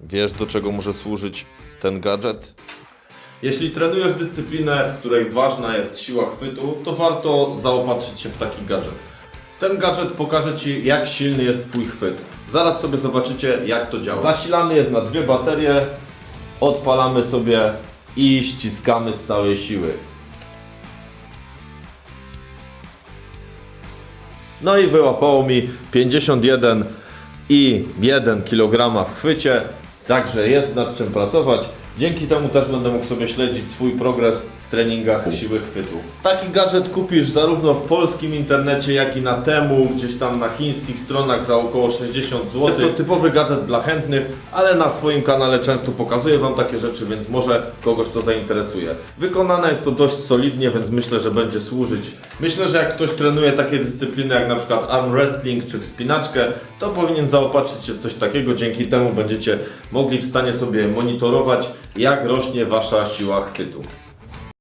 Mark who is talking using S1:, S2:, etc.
S1: Wiesz, do czego może służyć ten gadżet?
S2: Jeśli trenujesz dyscyplinę, w której ważna jest siła chwytu, to warto zaopatrzyć się w taki gadżet. Ten gadżet pokaże Ci, jak silny jest Twój chwyt. Zaraz sobie zobaczycie, jak to działa. Zasilany jest na dwie baterie. Odpalamy sobie i ściskamy z całej siły. No i wyłapało mi 51 i 1 kg w chwycie, także jest nad czym pracować. Dzięki temu też będę mógł sobie śledzić swój progres w treningach siły chwytu. Taki gadżet kupisz zarówno w polskim internecie, jak i na temu, gdzieś tam na chińskich stronach za około 60 zł. Jest to typowy gadżet dla chętnych, ale na swoim kanale często pokazuję Wam takie rzeczy, więc może kogoś to zainteresuje. Wykonane jest to dość solidnie, więc myślę, że będzie służyć. Myślę, że jak ktoś trenuje takie dyscypliny jak na przykład arm wrestling czy wspinaczkę, to powinien zaopatrzyć się w coś takiego. Dzięki temu będziecie mogli w stanie sobie monitorować, jak rośnie Wasza siła chwytu.